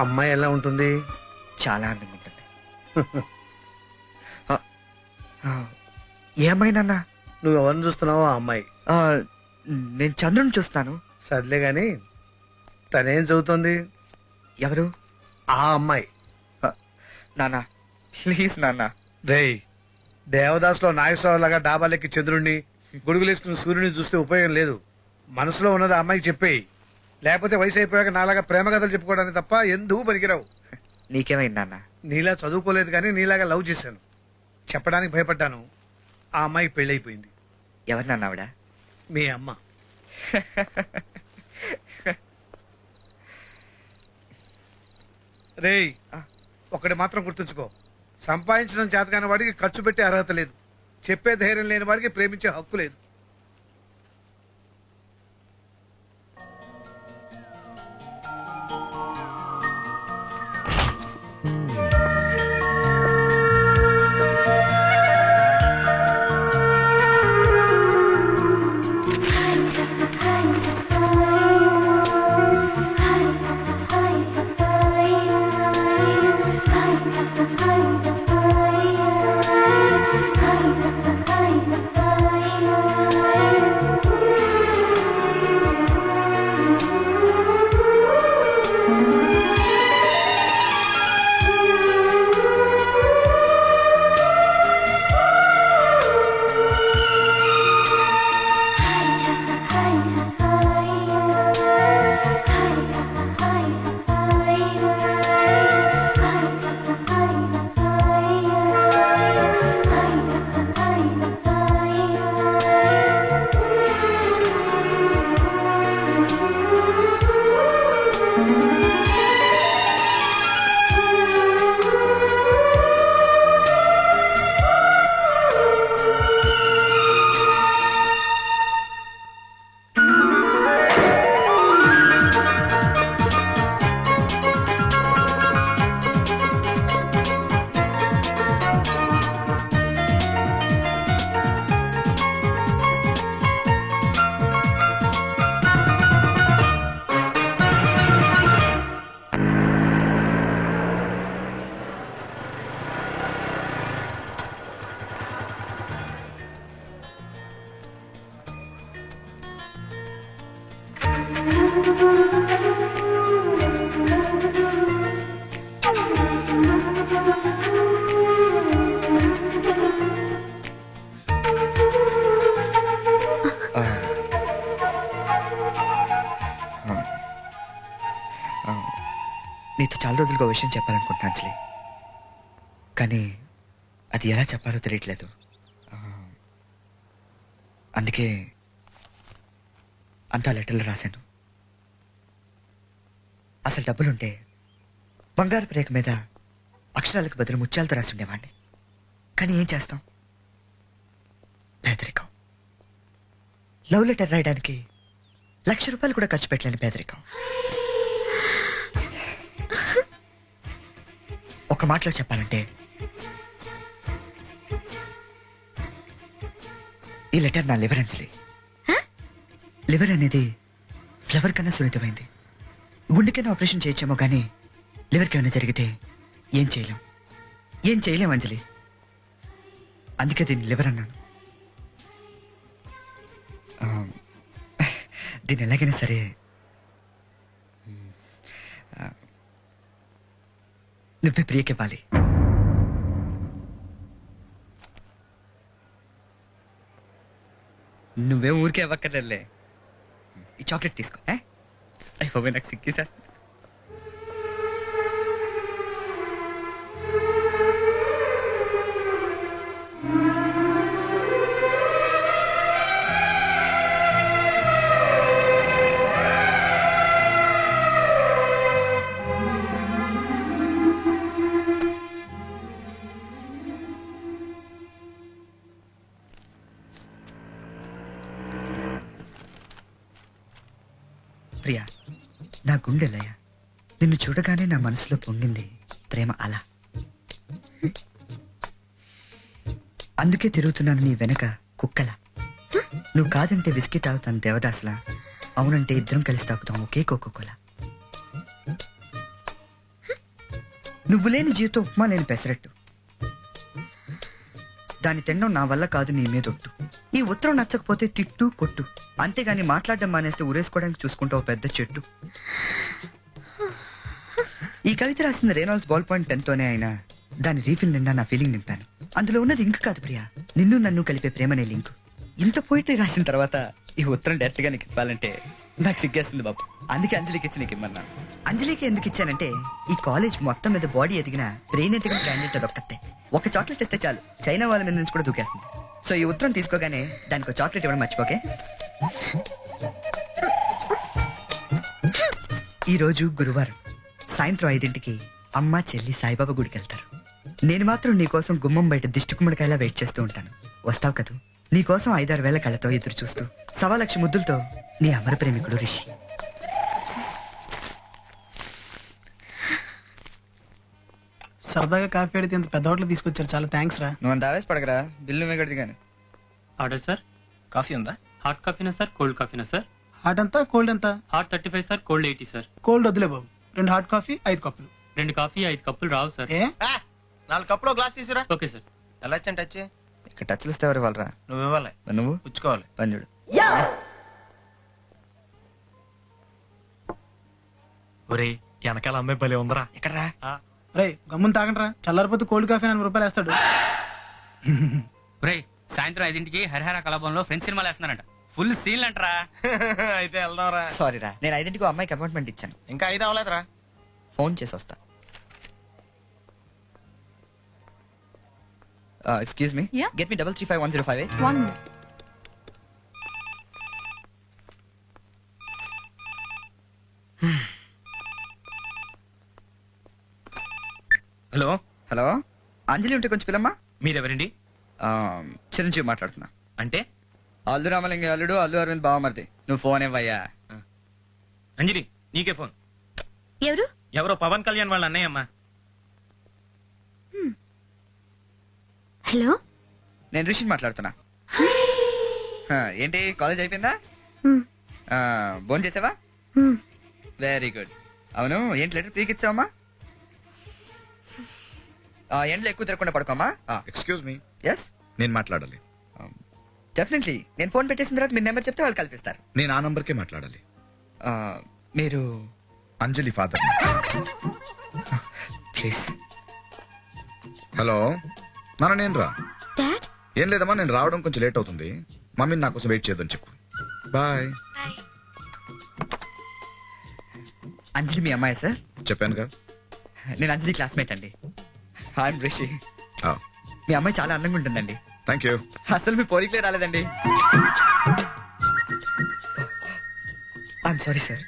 అమ్మాయి ఎలా ఉంటుంది? చాలా అందంగా ఉంటుంది. ఆ, ఆ, ఏ అమ్మాయి నాన్న? నువ్వు ఎవరిని చూస్తున్నావో ఆ అమ్మాయి. ఆ, నేను చంద్రుని చూస్తాను. సర్లే గాని తనేం చదువుతుంది? ఎవరు? ఆ అమ్మాయి. నాన్న ప్లీజ్ నాన్న. రేయ్ దేవదాస్లో నాగేశ్వరరావు లాగా డాబాలెక్కి చంద్రుణ్ణి గొడుగులేసుకుని సూర్యుని చూస్తే ఉపయోగం లేదు. మనసులో ఉన్నది ఆ అమ్మాయికి చెప్పేయి. లేకపోతే వయసు అయిపోయాక నాలాగా ప్రేమ కథలు చెప్పుకోవడానికి తప్ప ఎందుకు పనికిరావు? నీకేమైంది నాన్న? నీలా చదువుకోలేదు కానీ నీలాగా లవ్ చేశాను. చెప్పడానికి భయపడ్డాను. ఆ అమ్మాయికి పెళ్ళైపోయింది. ఎవరు నాన్న ఆవిడ? మీ అమ్మ. రేయ్ ఒకటి మాత్రం గుర్తుంచుకో. సంపాదించడం చేతకాని వాడికి ఖర్చు పెట్టే అర్హత లేదు. చెప్పే ధైర్యం లేని వాడికి ప్రేమించే హక్కు లేదు. నీతో చాలా రోజులుగా విషయం చెప్పాలనుకుంటున్నా అంజలి. కానీ అది ఎలా చెప్పాలో తెలియట్లేదు. అందుకే అంతా లెటర్లు రాశాను. అసలు డబ్బులుంటే బంగారు రేఖ మీద అక్షరాలకు బదులు ముత్యాలతో రాసి ఉండేవాడిని కానీ ఏం చేస్తాం? పేదరికం. లవ్ లెటర్ రాయడానికి లక్ష రూపాయలు కూడా ఖర్చు పెట్టలేని పేదరికం. ఒక మాటలో చెప్పాలంటే ఈ లెటర్ నా లివర్ అంజలి లివర్ అనేది ఫ్లవర్ కన్నా సున్నితమైంది. గుండెకైనా ఆపరేషన్ చేయొచ్చేమో కానీ లివర్కి ఏమైనా జరిగితే ఏం చేయలేం. ఏం చేయలేం అంజలి. అందుకే దీన్ని లివర్ అన్నాను. దీన్ని ఎలాగైనా సరే నువ్వే ప్రియకివ్వాలి నువ్వే ఊరికే ఇవ్వక్కర్లే ఈ చాక్లెట్ తీసుకో ఏ? iPhone Galaxy pues, quizás. నా గుండెలయ్య. నిన్ను చూడగానే నా మనసులో పొంగింది ప్రేమ అలా. అందుకే తిరుగుతున్నాను నీ వెనక కుక్కల. నువ్వు కాదంటే విసికి తాగుతాను దేవదాసులా. అవునంటే ఇద్దరం కలిసి తాగుతాం ఒకే కోకోకోలా. నువ్వు లేని జీవితం ఉప్మా లేని పెసరట్టు. దాని తినడం నా వల్ల కాదు నీ మీద ఒట్టు. ఈ ఉత్తరం నచ్చకపోతే తిట్టు కొట్టు. అంతేగాని మాట్లాడడం మానేస్తే ఉరేసుకోవడానికి చూసుకుంటావు పెద్ద చెట్టు. ఈ కవిత రాసిన రేనాల్స్ బాల్ పాయింట్ టెన్ తోనే అయినా. దాని రీఫిల్ నిండా నా ఫీలింగ్ నింపాను. అందులో ఉన్నది ఇంక కాదు ప్రియా. నిన్ను నన్ను కలిపే ప్రేమనే లింక్. ఇంత పోయిటరీ రాసిన తర్వాత ఈ ఉత్తరం డైరెక్ట్గా నీకు ఇవ్వాలంటే నాకు సిగ్గేస్తుంది బాబు. అందుకే అంజలికి ఇచ్చి నీకు ఇమ్మన్నా. అంజలికి ఎందుకు ఇచ్చానంటే ఈ కాలేజ్ మొత్తం మీద బాడీ ఎదిగిన బ్రెయిన్ ఎదిగిన క్యాండిడేట్ అదొక్కతే. ఒక చాక్లెట్ ఇస్తే చాలు. చైనా వాళ్ళ మీద నుంచి కూడా దూకేస్తుంది. సో ఈ ఉత్తరం తీసుకోగానే దానికి చాక్లెట్ ఇవ్వడం మర్చిపోకే ఈ రోజు గురువారం సాయంత్రం ఐదింటికి అమ్మ చెల్లి సాయిబాబా గుడికి వెళ్తారు. నేను మాత్రం నీకోసం గుమ్మం బయట దిష్టి కుమ్మడికాయలా వెయిట్ చేస్తూ ఉంటాను. వస్తావు కదూ? నీకోసం ఐదారు వేల కళ్ళతో ఎదురు చూస్తూ సవా లక్ష ముద్దులతో నీ అమర ప్రేమికుడు రిషి. సరదాగా కాఫీ అడిగితే ఇంత పెద్ద హోటల్ తీసుకొచ్చారు. చాలా థ్యాంక్స్ రా. నువ్వు అంత ఆవేశపడగరా బిల్లు మిగడది కానీ ఆర్డర్ సార్? కాఫీ ఉందా? హాట్ కాఫీనా సార్? కోల్డ్ కాఫీనా సార్? హాట్ ఎంత? కోల్డ్ ఎంత? Hot thirty five sir cold eighty sir. Cold వద్దులే బాబు. రెండు హాట్ కాఫీ ఐదు కప్పులు. రెండు కాఫీ ఐదు కప్పులు రావు సార్. ఏ? ఆ, నాలుగు కప్పులు గ్లాస్ తీసురా. Okay sir. ఎలా వచ్చాను టచ్? ఇక్కడ టచ్లు ఇస్తే ఎవరు వాళ్ళరా నువ్వు ఇవ్వాలి. నువ్వు? పుచ్చుకోవాలి. పంజుడు ఒరే వెనకాల అమ్మాయి భలే ఉందరా. ఎక్కడరా? రే గమ్మున తాగండి రా చల్లారిపోతే కోల్డ్ కాఫీ నలభై రూపాయలు వేస్తాడు. రే సాయంత్రం ఐదింటికి హరిహర కలాపంలో ఫ్రెండ్స్ సినిమాలు వేస్తున్నారంట. Full scene అంటరా. అయితే వెళ్దాంరా. సారీ రా నేను ఐదింటికి ఓ అమ్మాయికి అపాయింట్మెంట్ ఇచ్చాను. ఇంకా ఐదు అవ్వలేదురా. ఫోన్ చేసి వస్తా excuse me Yeah? Get me double three five one zero five eight One minute. Hello? Hello? Anjali ఉంటే కొంచెం పిల్లమ్మా మీరెవరండి? ఆ, చిరంజీవి మాట్లాడుతున్నా. అంటే? అల్లు రామలింగ అల్లుడు అల్లు అరవింద్ బావమరిది. నువ్వు ఫోన్ ఇవ్వయ్యా. అంజలి నీకే ఫోన్. ఎవరు? ఎవరో పవన్ కళ్యాణ్ వాళ్ళ అన్నయ్య అమ్మా. హలో? నేను రిషిని మాట్లాడుతున్నా. ఏంటి కాలేజ్ అయిపోయిందా. ఫోన్ చేసావా. వెరీ గుడ్ అవును ఏంటి లెటర్ ఫ్రీకి ఇచ్చావమ్మా ఆ, ఎండలో ఎక్కువ తిరగకుండా పడుకోమా? ఎక్స్క్యూజ్ మీ ఎస్ నేను మాట్లాడాలి. డెఫినెట్లీ నేను ఫోన్ పెట్టేసిన తర్వాత మీ నెంబర్ చెప్తే వాళ్ళు కల్పిస్తారు. నేను ఆ నంబర్కే మాట్లాడాలి. ఆ, మీరు అంజలి ఫాదర్. ప్లీజ్. హలో. నాన్న నేను రా. డాడ్ ఏం లేదమ్మా నేను రావడం కొంచెం లేట్ అవుతుంది. మమ్మీని నా కోసం వెయిట్ చేయొద్దని చెప్పు. బాయ్. అంజలి మీ అమ్మాయి సార్? చెప్పానుగా. నేను అంజలి క్లాస్మేట్ అండి. హాయ్ రిషి Oh, మీ అమ్మాయి చాలా అందంగా ఉంటుందండి. థ్యాంక్ యూ అసలు మీ పోలికలే రాలేదండి. I'm sorry sir